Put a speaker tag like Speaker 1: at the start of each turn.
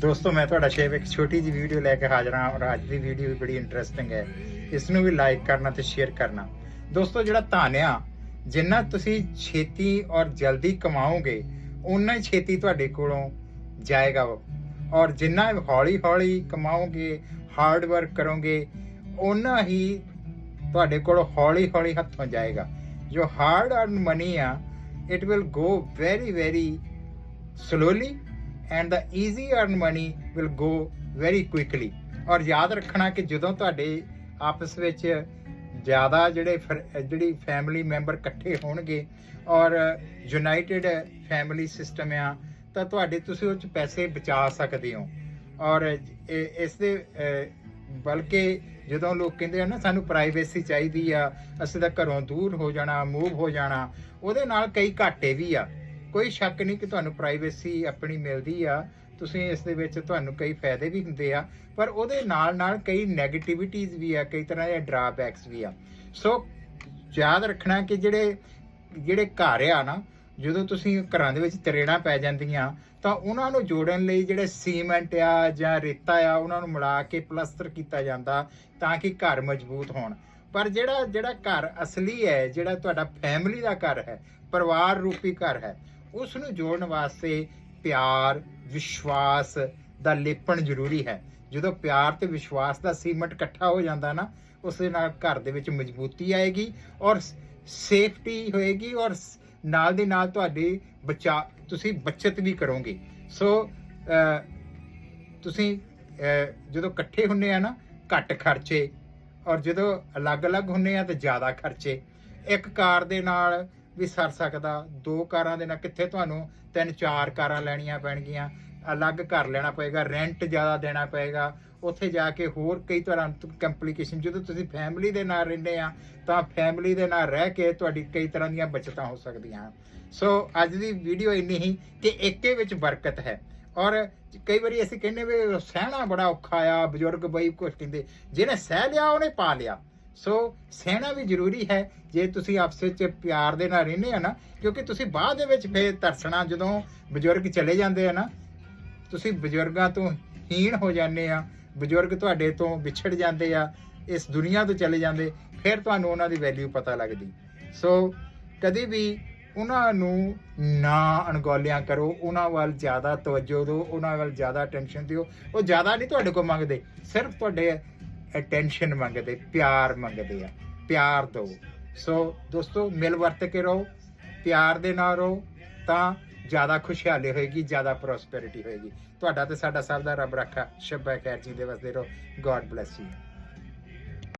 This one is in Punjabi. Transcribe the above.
Speaker 1: ਦੋਸਤੋ, ਮੈਂ ਤੁਹਾਡਾ ਸ਼ੇਵ ਇੱਕ ਛੋਟੀ ਜਿਹੀ ਵੀਡੀਓ ਲੈ ਕੇ ਹਾਜ਼ਰ ਹਾਂ ਔਰ ਅੱਜ ਦੀ ਵੀਡੀਓ ਵੀ ਬੜੀ ਇੰਟਰਸਟਿੰਗ ਹੈ। ਇਸ ਨੂੰ ਵੀ ਲਾਈਕ ਕਰਨਾ ਤੇ ਸ਼ੇਅਰ ਕਰਨਾ। ਦੋਸਤੋ, ਜਿਹੜਾ ਧਾਨਿਆ, ਜਿੰਨਾ ਤੁਸੀਂ ਛੇਤੀ ਔਰ ਜਲਦੀ ਕਮਾਓਗੇ ਉਨਾ ਹੀ ਛੇਤੀ ਤੁਹਾਡੇ ਕੋਲੋਂ ਜਾਏਗਾ ਉਹ। ਔਰ ਜਿੰਨਾ ਹੌਲੀ ਹੌਲੀ ਕਮਾਓਗੇ ਹਾਰਡ ਵਰਕ ਕਰੋਗੇ ਉਨਾ ਹੀ ਤੁਹਾਡੇ ਕੋਲ ਹੌਲੀ ਹੌਲੀ ਹੱਥੋਂ ਜਾਏਗਾ। ਜੋ ਹਾਰਡ ਅਰਨ ਮਨੀ ਆ it will go very very slowly and the easy earn money will go very quickly ਔਰ ਯਾਦ ਰੱਖਣਾ ਕਿ ਜਦੋਂ ਤੁਹਾਡੇ ਆਪਸ ਵਿੱਚ ਜ਼ਿਆਦਾ ਜਿਹੜੇ ਫਿਰ- ਜਿਹੜੀ ਫੈਮਿਲੀ ਮੈਂਬਰ ਇਕੱਠੇ ਹੋਣਗੇ ਔਰ ਯੂਨਾਈਟਿਡ ਫੈਮਿਲੀ ਸਿਸਟਮ ਆ, ਤਾਂ ਤੁਹਾਡੇ ਤੁਸੀਂ ਉਹ ਚ ਪੈਸੇ ਬਚਾ ਸਕਦੇ ਹੋ। ਔਰ ਇਹ- ਇਸ ਦੇ ਬਲਕਿ ਜਦੋਂ ਲੋਕ ਕਹਿੰਦੇ ਆ ਨਾ, ਸਾਨੂੰ ਪ੍ਰਾਈਵੇਸੀ ਚਾਹੀਦੀ ਆ, ਅਸੀਂ ਤਾਂ ਘਰੋਂ ਦੂਰ ਹੋ ਜਾਣਾ ਮੂਵ ਹੋ ਜਾਣਾ, ਉਹਦੇ ਨਾਲ ਕਈ ਘਾਟੇ ਵੀ ਆ। ਕੋਈ ਸ਼ੱਕ ਨਹੀਂ ਕਿ ਤੁਹਾਨੂੰ ਪ੍ਰਾਈਵੇਸੀ ਆਪਣੀ ਮਿਲਦੀ ਆ। ਤੁਸੀਂ ਇਸ ਦੇ ਵਿੱਚ ਤੁਹਾਨੂੰ ਕਈ ਫਾਇਦੇ ਵੀ ਹੁੰਦੇ ਆ, ਪਰ ਉਹਦੇ ਨਾਲ ਨਾਲ ਕਈ 네ਗੇਟਿਵਿਟੀਜ਼ ਵੀ ਆ, ਕਈ ਤਰ੍ਹਾਂ ਦੇ ਡਰਾਬੈਕਸ ਵੀ ਆ। ਸੋ ਯਾਦ ਰੱਖਣਾ ਕਿ ਜਿਹੜੇ ਜਿਹੜੇ ਘਰ ਆ ਨਾ, ਜਦੋਂ ਤੁਸੀਂ ਘਰਾਂ ਦੇ ਵਿੱਚ ਤਰੇੜਾਂ ਪੈ ਜਾਂਦੀਆਂ, ਤਾਂ ਉਹਨਾਂ ਨੂੰ ਜੋੜਨ ਲਈ ਜਿਹੜੇ ਸੀਮੈਂਟ ਆ ਜਾਂ ਰੇਤਾ ਆ, ਉਹਨਾਂ ਨੂੰ ਮਿਲਾ ਕੇ ਪਲਸਤਰ ਕੀਤਾ ਜਾਂਦਾ ਤਾਂ ਕਿ ਘਰ ਮਜ਼ਬੂਤ ਹੋਣ। ਪਰ ਜਿਹੜਾ ਜਿਹੜਾ ਘਰ ਅਸਲੀ ਹੈ, ਜਿਹੜਾ ਤੁਹਾਡਾ ਫੈਮਿਲੀ ਦਾ ਘਰ ਹੈ ਪਰਿਵਾਰ ਰੂਪੀ ਘਰ ਹੈ ਉਸ ਨੂੰ ਜੋੜਨ ਵਾਸਤੇ ਪਿਆਰ, ਵਿਸ਼ਵਾਸ ਦਾ ਲੇਪਣ ਜ਼ਰੂਰੀ ਹੈ। ਜਦੋਂ ਪਿਆਰ ਤੇ ਵਿਸ਼ਵਾਸ ਦਾ ਸੀਮੈਂਟ ਇਕੱਠਾ ਹੋ ਜਾਂਦਾ ਨਾ ਉਸ ਦੇ ਨਾਲ ਘਰ ਦੇ ਵਿੱਚ ਮਜ਼ਬੂਤੀ ਆਏਗੀ ਔਰ ਸੇਫਟੀ ਹੋਏਗੀ ਔਰ ਸ- ਨਾਲ ਦੇ ਨਾਲ ਤੁਹਾਡੇ ਬਚਾ, ਤੁਸੀਂ ਬਚਤ ਵੀ ਕਰੋਗੇ। ਸੋ ਤੁਸੀਂ ਜਦੋਂ ਇਕੱਠੇ ਹੁੰਨੇ ਆ ਨਾ, ਘੱਟ ਖਰਚੇ ਔਰ ਜਦੋਂ ਅਲੱਗ-ਅਲੱਗ ਹੁੰਨੇ ਆ ਤਾਂ ਜ਼ਿਆਦਾ ਖਰਚੇ, ਇੱਕ ਕਾਰ ਦੇ ਨਾਲ ਵੀ ਸਰ ਸਕਦਾ। ਦੋ ਕਾਰਾਂ ਦੇ ਨਾਲ ਕਿੱਥੇ ਤੁਹਾਨੂੰ ਤਿੰਨ ਚਾਰ ਕਾਰਾਂ ਲੈਣੀਆਂ ਪੈਣਗੀਆਂ। ਅਲੱਗ ਘਰ ਲੈਣਾ ਪਏਗਾ ਰੈਂਟ ਜ਼ਿਆਦਾ ਦੇਣਾ ਪਏਗਾ। ਉੱਥੇ ਜਾ ਕੇ ਹੋਰ ਕਈ ਤਰ੍ਹਾਂ ਕੰਪਲਿਕੇਸ਼ਨ ਜਦੋਂ ਤੁਸੀਂ ਫੈਮਿਲੀ ਦੇ ਨਾਲ ਰਹਿੰਦੇ ਆ, ਤਾਂ ਫੈਮਿਲੀ ਦੇ ਨਾਲ ਰਹਿ ਕੇ ਤੁਹਾਡੀ ਕਈ ਤਰ੍ਹਾਂ ਦੀਆਂ ਬਚਤਾਂ ਹੋ ਸਕਦੀਆਂ। ਹਨ ਸੋ ਅੱਜ ਦੀ ਵੀਡੀਓ ਇੰਨੀ ਹੀ ਕਿ ਏਕੇ ਵਿੱਚ ਬਰਕਤ ਹੈ। ਔਰ ਕਈ ਵਾਰੀ ਅਸੀਂ ਕਹਿੰਦੇ ਵੀ ਸਹਿਣਾ ਬੜਾ ਔਖਾ ਆ, ਬਜ਼ੁਰਗ ਬਈ ਕੁਝ ਕਹਿੰਦੇ, ਜਿਹਨੇ ਸਹਿ ਲਿਆ ਉਹਨੇ ਪਾ ਲਿਆ। ਸੋ ਸਹਿਣਾ ਵੀ ਜ਼ਰੂਰੀ ਹੈ, ਜੇ ਤੁਸੀਂ ਆਪਸ ਵਿੱਚ ਪਿਆਰ ਦੇ ਨਾਲ ਰਹਿੰਦੇ ਆ ਨਾ, ਕਿਉਂਕਿ ਤੁਸੀਂ ਬਾਅਦ ਦੇ ਵਿੱਚ ਫੇਰ ਤਰਸਣਾ ਜਦੋਂ ਬਜ਼ੁਰਗ ਚਲੇ ਜਾਂਦੇ ਆ ਨਾ, ਤੁਸੀਂ ਬਜ਼ੁਰਗਾਂ ਤੋਂ ਹੀਣ ਹੋ ਜਾਂਦੇ ਆ, ਬਜ਼ੁਰਗ ਤੁਹਾਡੇ ਤੋਂ ਵਿਛੜ ਜਾਂਦੇ ਆ, ਇਸ ਦੁਨੀਆ ਤੋਂ ਚਲੇ ਜਾਂਦੇ, ਫਿਰ ਤੁਹਾਨੂੰ ਉਹਨਾਂ ਦੀ ਵੈਲਿਊ ਪਤਾ ਲੱਗਦੀ। ਸੋ ਕਦੀ ਵੀ ਉਹਨਾਂ ਨੂੰ ਨਾ ਅਣਗੌਲਿਆਂ ਕਰੋ, ਉਹਨਾਂ ਵੱਲ ਜ਼ਿਆਦਾ ਤਵੱਜੋ ਦਿਓ, ਉਹਨਾਂ ਵੱਲ ਜ਼ਿਆਦਾ ਅਟੈਂਸ਼ਨ ਦਿਓ, ਉਹ ਜ਼ਿਆਦਾ ਨਹੀਂ ਤੁਹਾਡੇ ਕੋਲ ਮੰਗਦੇ, ਸਿਰਫ ਤੁਹਾਡੇ ਅਟੈਂਸ਼ਨ ਮੰਗਦੇ, ਪਿਆਰ ਮੰਗਦੇ ਆ, ਪਿਆਰ ਦਿਓ ਸੋ ਦੋਸਤੋ, ਮਿਲ ਵਰਤ ਕੇ ਰਹੋ, ਪਿਆਰ ਦੇ ਨਾਲ ਰਹੋ, ਤਾਂ ਜ਼ਿਆਦਾ ਖੁਸ਼ਹਾਲੀ ਹੋਏਗੀ, ਜ਼ਿਆਦਾ ਪ੍ਰੋਸਪੈਰਿਟੀ ਹੋਏਗੀ। ਤੁਹਾਡਾ ਤੇ ਸਾਡਾ ਸਭ ਦਾ ਰੱਬ ਰੱਖਾ। ਸ਼ਬਾ ਖੈਰ ਜੀ ਦੇ ਵਸਦੇ ਰਹੋ। God bless you